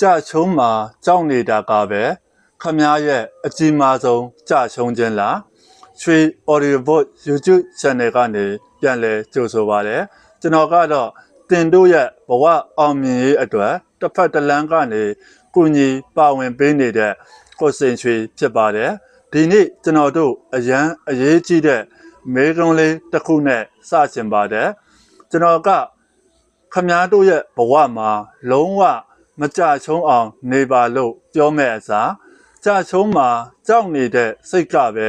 ကြာချုံးမှာကြောက်နေတာကပဲခမားရဲ့အကြီးမားဆုံးကြာချုံးခြင်းလားရွှေ audio book YouTube channel ကနေပြန်လဲကြိုဆိုပါရစေကျွန်တော်ကတော့တင်တို့ရဲ့ဘဝအောင်မြင်ရေးအတွက်တစ်ဖက်တစ်လမ်းကနေကုညီပါဝင်ပေးနေတဲ့ကိုစင်ရွှေဖြစ်ပါတယ်ဒီနေ့ကျွန်တော်တို့အရန်အရေးကြီးတဲ့မေကုံးလေးတစ်ခုနဲ့စချင်ပါတယ်ကျွန်တော်ကခမားတို့ရဲ့ဘဝမှာလုံးဝ မကြချုံးအောင်နေပါလို့ပြောမဲ့အစားကြချုံးမှာကြောက်နေတဲ့စိတ်ကပဲ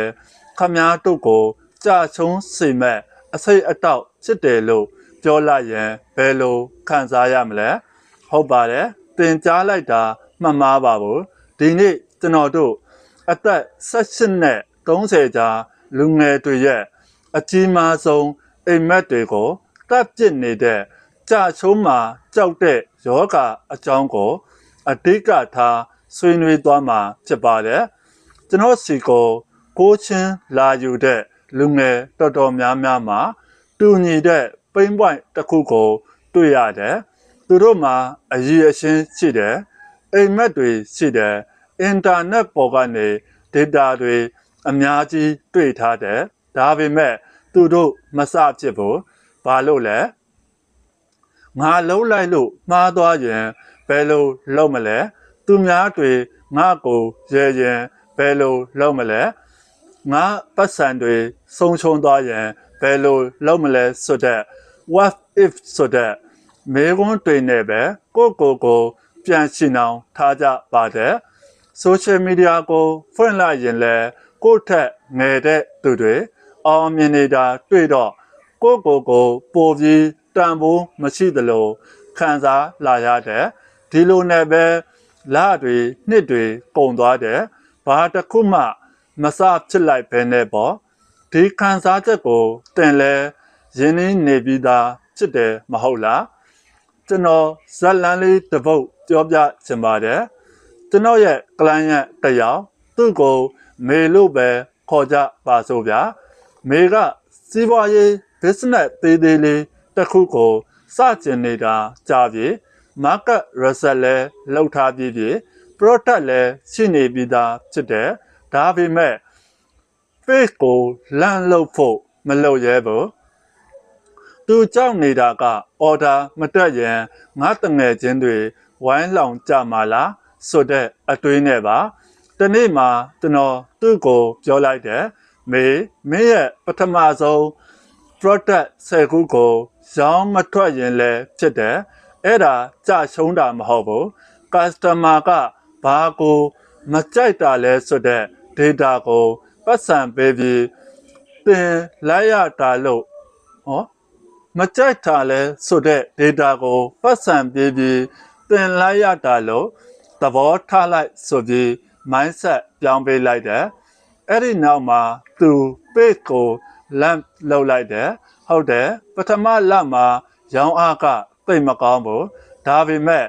ခမားတို့ကိုကြချုံးစေမဲ့အစိတ်အတောက်ဖြစ်တယ်လို့ပြောလိုက်ရင်ဘယ်လိုခံစားရမလဲဟုတ်ပါတယ်တင်ကြားလိုက်တာမှတ်မှားပါဘူးဒီနေ့ကျွန်တော်တို့အသက်16နဲ့30ကြားလူငယ်တွေရဲ့အကြီးမားဆုံးအိမ်မက်တွေကိုတပ်ပစ်နေတဲ့ ကြာချုံးမှာကြောက်တဲ့ယောဂအကြောင်းကိုအဓိကထားဆွေးနွေးသွားမှာဖြစ်ပါတယ်ကျွန်တော်စီကိုကိုချင်းလာယူတဲ့လူငယ်တော်တော်များများမှာတူညီတဲ့ပိန်းပွိုင်တစ်ခုကို တွေ့ရတယ်သူတို့မှာအရည်အချင်းရှိတယ်အိမ်မက်တွေရှိတယ်အင်တာနက်ပေါ်ကနေ data တွေအများကြီးတွေ့ထားတယ်ဒါပေမဲ့သူတို့မစဖြစ်ဘူးဘာလို့လဲ ငါလုံးလိုက်လို့မှားသွားရင်ဘယ်လိုလုပ်မလဲသူများတွေငါ့ကိုရဲရင်ဘယ်လိုလုပ်မလဲငါပတ်စံတွေဆုံးရှုံးသွားရင်ဘယ်လိုလုပ်မလဲဆိုတဲ့ what if ဆိုတဲ့မေခွန်းတွေနဲ့ပဲကိုယ့်ကိုယ်ကိုပြန်ရှင်းအောင်ထားကြပါတယ် social media ကိုဖွင့်လိုက်ရင်လည်းကိုယ့်ထက်ငယ်တဲ့သူတွေအောင်မြင်နေတာတွေ့တော့ကိုယ့်ကိုယ်ကိုပိုပြီး တန်ဖိုးမရှိသလိုခံစားလာရတယ်ဒီလိုနဲ့ပဲလတွေနှစ်တွေကုန်သွားတယ်ဘာတစ်ခုမှ မစဖြစ်လိုက်ဘဲနဲ့ပေါ့ဒီခံစားချက်ကိုတင်လဲရင်းနှီးနေပြီးသားဖြစ်တယ်မဟုတ်လားကျွန်တော်ဇက်လန်းလေးတစ်ပုတ်ပြောပြချင်ပါတယ်ကျွန်တော်ရဲ့ကလန်ရဲ့တယောက်သူ့ကိုမေလို့ပဲခေါ်ကြပါစို့ဗျာမေကစီးပွားရေး business သေးသေးလေး တစ်ခုကိုစကျင်နေတာကြာပြီ market research လဲလောက်ထားပြီးပြီ product လဲရှိနေပြီးသားဖြစ်တယ်ဒါပေမဲ့ face ကိုလန့်လို့ဖို့မလုပ်ရဲဘူးသူကြောက်နေတာက order မတက်ရင်ငါတငယ်ချင်းတွေဝိုင်းလောင်ကြမှာလားဆိုတဲ့အတွေးနဲ့ပါတနေ့မှာကျွန်တော်သူ့ကိုပြောလိုက်တယ်မေမင်းရဲ့ပထမဆုံး product 10ခုကိုရောင်းမထွက်ရင်လည်းဖြစ်တယ်အဲ့ဒါကြရှုံးတာမဟုတ်ဘူး customer ကဘာကိုမကြိုက်တာလဲဆိုတဲ့ data ကိုပတ်စံပေးပြီးသင်လိုက်ရတာလို့ဟောမကြိုက်တာလဲဆိုတဲ့ data ကိုပတ်စံပေးပြီးသင်လိုက်ရတာလို့သဘောထားလိုက်ဆိုပြီး mindset ပြောင်းပေးလိုက်တယ်အဲ့ဒီနောက်မှာသူ page ကို lamp လောက်လိုက်တယ်ဟုတ်တယ်ပထမလမှာရောင်းအားကသိပ်မကောင်းဘူးဒါပေမဲ့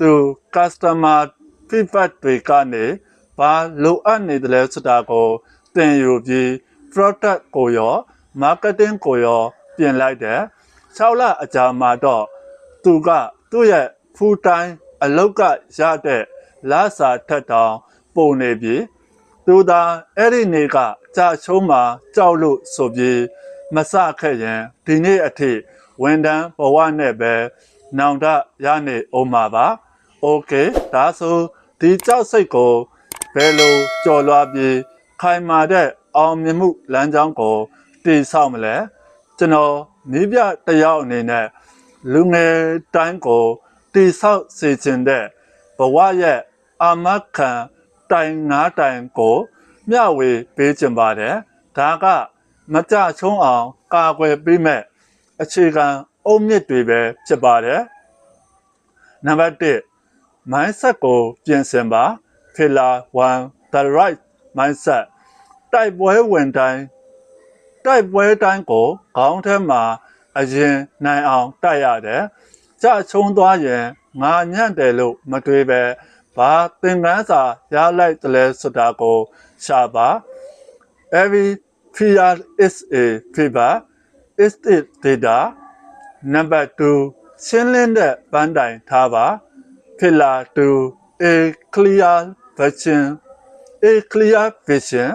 သူ customer feedback တွေကနေဘာလိုအပ်နေတယ်လဲဆိုတာကိုသင်ယူပြီး product ကိုရော marketing ကိုရော ပြင်လိုက်တယ်6လအကြာမှာတော့သူကသူ့ရဲ့ full time အလုပ်ကရတဲ့လစာထက်တောင်ပုံနေပြီး သူသာအဲ့ဒီနေ့ကကြာချုံးမှာကြောက်လို့ဆိုပြီးမစခဲ့ရင်ဒီနေ့အထိဝန်တန်းဘဝနဲ့ပဲနောင်တရနေအောင်ပါပါ။ Okay ဒါဆိုဒီကြောက်စိတ်ကိုဘယ်လိုကျော်လွှားပြီးခိုင်မာတဲ့အောင်မြင်မှုလမ်းကြောင်းကိုတည်ဆောက်မလဲကျွန်တော်မိပြတယောက်အနေနဲ့လူငယ်တိုင်းကိုတည်ဆောက်စေခြင်းတဲ့ဘဝရဲ့အာမခံ တိုင်ငါးတိုင်ကိုမျှဝေပေးခြင်းပါတယ်ဒါကမကြချုံးအောင် ကာကွယ်ပေးမဲ့အခြေခံအုံမြစ်တွေပဲဖြစ်ပါတယ်နံပါတ်1 mindset ကို ပြင်ဆင်ပါ pillar 1 the right mindset တိုက်ပွဲဝင်တိုင်းတိုက်ပွဲတိုင်းကိုခေါင်းထဲမှာအရင်နိုင်အောင်တိုက်ရတယ်ကြချုံသွားရင်ငါညံ့တယ်လို့မတွေးပဲ ဘာသင်ခန်းစာရလိုက်တယ်လဲဆိုတာကိုရှာပါ every fear is a fever is it data number 2ရှင်းလင်းတဲ့ပန်းတိုင်ထားပါ pillar to a clear vision a clear vision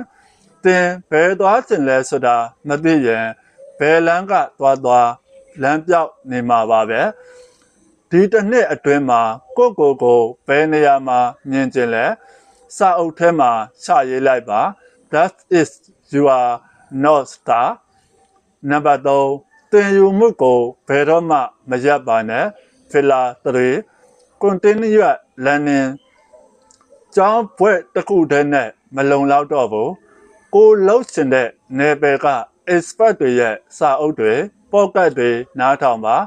သင်ဘယ်သွားကျင်လဲဆိုတာမသိရင်ဘယ်လမ်းကသွားသွားလမ်းပြောက်နေမှာပါပဲ ဒီတစ်နှစ်အတွင်းမှာကိုယ့်ကိုယ်ကိုဘယ်နေရာမှာမြင်ကျင်လဲစာအုပ်ထဲမှာချရေးလိုက်ပါ that is your north star နံပါတ်3သင်ယူမှုကိုဘယ်တော့မှမရပ်ပါနဲ့ filler 3 continuous learning ကျောင်းဘွဲ့တစ်ခုတည်းနဲ့မလုံလောက်တော့ဘူးကိုလှုပ်ရှင်တဲ့နယ်ပယ်က expert တွေရဲ့စာအုပ်တွေ pocket တွေနားထောင်ပါ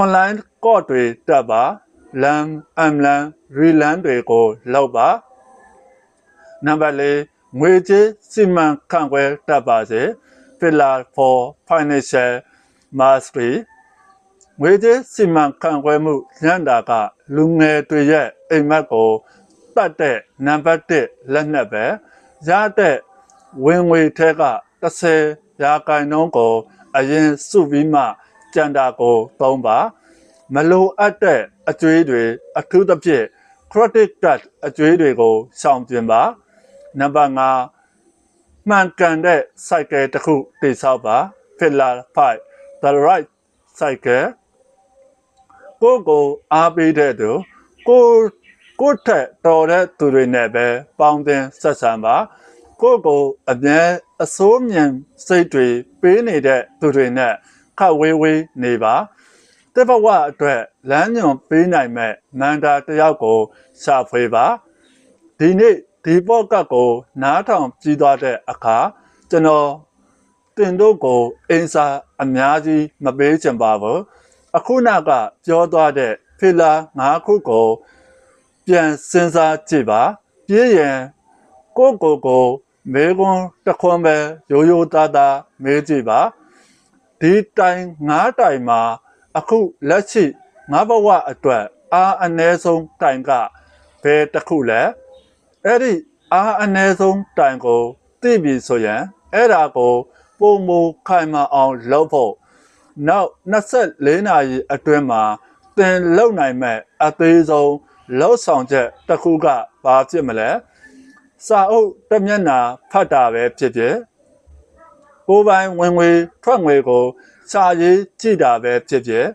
online course တွေတက်ပါ learn and learn relearn တွေကိုလုပ်ပါနံပါတ်၄ငွေကြေးစီမံခန့်ခွဲတတ်ပါစေ pillar for financial mastery ငွေကြေးစီမံခန့်ခွဲမှုညံ့တာကလူငယ်တွေရဲ့အိမ်မက်ကိုတတ်တဲ့နံပါတ်1လက်နက်ပဲရတဲ့ဝင်ငွေထဲက30ရာခိုင်နှုန်းကို အရင်စုပြီးမှ ကြံတာကိုသုံးပါမလိုအပ်တဲ့အကျွေးတွေအထူးသဖြင့် credit card အကျွေးတွေကိုရှောင်ကျဉ်ပါနံပါတ်5မှန်ကန်တဲ့ cycle တစ်ခုတိစောက်ပါ pillar 5 the right cycle ကိုယ့်ကိုအားပေးတဲ့သူကိုယ်ကိုယ့်ထက်တော်တဲ့သူတွေနဲ့ပဲပေါင်းတင်ဆက်ဆံပါကိုယ့်ကိုအမြဲအစိုးမြင်စိတ်တွေပေးနေတဲ့သူတွေနဲ့ ခတ်ဝေးဝေးနေပါတဘဝအတွက်လမ်းညွန်ပေးနိုင်မဲ့မန္တာတယောက်ကိုရှာဖွေပါဒီနေ့ဒီပေါ့ကတ်ကို နားထောင်ကြည့်သွားတဲ့အခါကျွန်တော်တင်တို့ကိုအင်းစာအများကြီးမပေးချင်ပါဘူးအခုနကပြောသွားတဲ့ဖီလာ၅ခုကို ပြန်စဉ်းစားကြည့်ပါပြည့်ရင်ကိုယ့်ကိုယ်ကိုမေကွန်းတစ်ခွန်းပဲရိုးရိုးသားသားမေးကြည့်ပါ ဒီတိုင်ငါးတိုင်မှာ အခုလက်ရှိငါဘဝအတွက်အားအ ਨੇ ဆုံးတိုင်ကဘယ်တစ်ခုလဲအဲ့ဒီအားအ ਨੇ ဆုံးတိုင်ကိုသိပြီဆိုရင်အဲ့ဒါကိုပုံမူခိုင်မာအောင်လုပ်ဖို့နောက်24နာရီအတွင်းမှာသင်လုံနိုင်မဲ့အသေးဆုံးလှုပ်ဆောင်ချက်တစ်ခုကဘာဖြစ်မလဲစာအုပ်တစ်မျက်နှာဖတ်တာပဲဖြစ်ဖြစ် ကိုယ်ပိုင်ဝင်ငွေထွက်ငွေကိုစာရေးကြည့်တာပဲဖြစ်ဖြစ်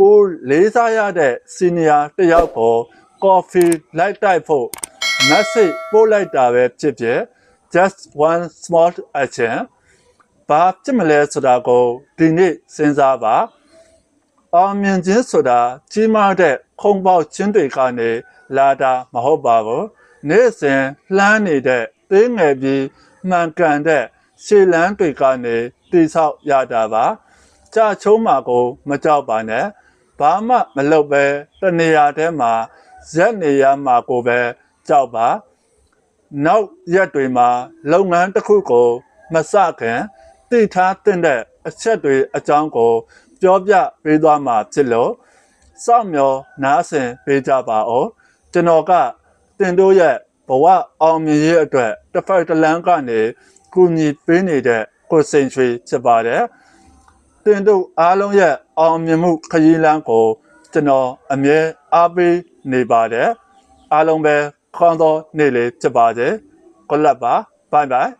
ကိုလေးစားရတဲ့စီနီယာတယောက်ကိုကော်ဖီလိုက်တိုက်ဖို့ message ပို့လိုက်တာပဲဖြစ်ဖြစ် just one small action ဘာဖြစ်မလဲဆိုတာကိုဒီနေ့စဉ်းစားပါအောင်မြင်ခြင်းဆိုတာကြီးမားတဲ့ခုံပေါက်ခြင်းတွေကနေလာတာမဟုတ်ပါဘူးနေ့စဉ်လှမ်းနေတဲ့သေးငယ်ပြီးမှန်ကန်တဲ့ ရှေ့လန်းတွေကနေတိဆောက်ရတာပါကြာချုံးမှာကို မကြောက်ပါနဲ့ဘာမှမလုပ်ပဲတနေရာထဲမှာရက်နေရမှာကိုပဲကြောက်ပါနောက်ရက်တွေမှာလုပ်ငန်းတစ်ခုကို မစခင်သိထားတဲ့အချက်တွေအကြောင်းကို ပြောပြပေးသွားမှာဖြစ်လို့စောင့်မျှော်နားဆင်ပေးကြပါဦးကျွန်တော်ကတင်တို့ရဲ့ဘဝအောင်မြင်ရေးအတွက်တစ်ဖက်တစ်လမ်းကနေ ကူညီပေးနေတဲ့ကိုစိန်ချွေဖြစ်ပါတယ်တင်တို့အားလုံးရဲ့အောင်မြင်မှုခရီးလမ်းကိုကျွန်တော်အမြဲအားပေးနေပါတယ်အားလုံးပဲခေါင်းသောနေ့လေးဖြစ်ပါစေကိုလပ်ပါဘိုင်ဘိုင်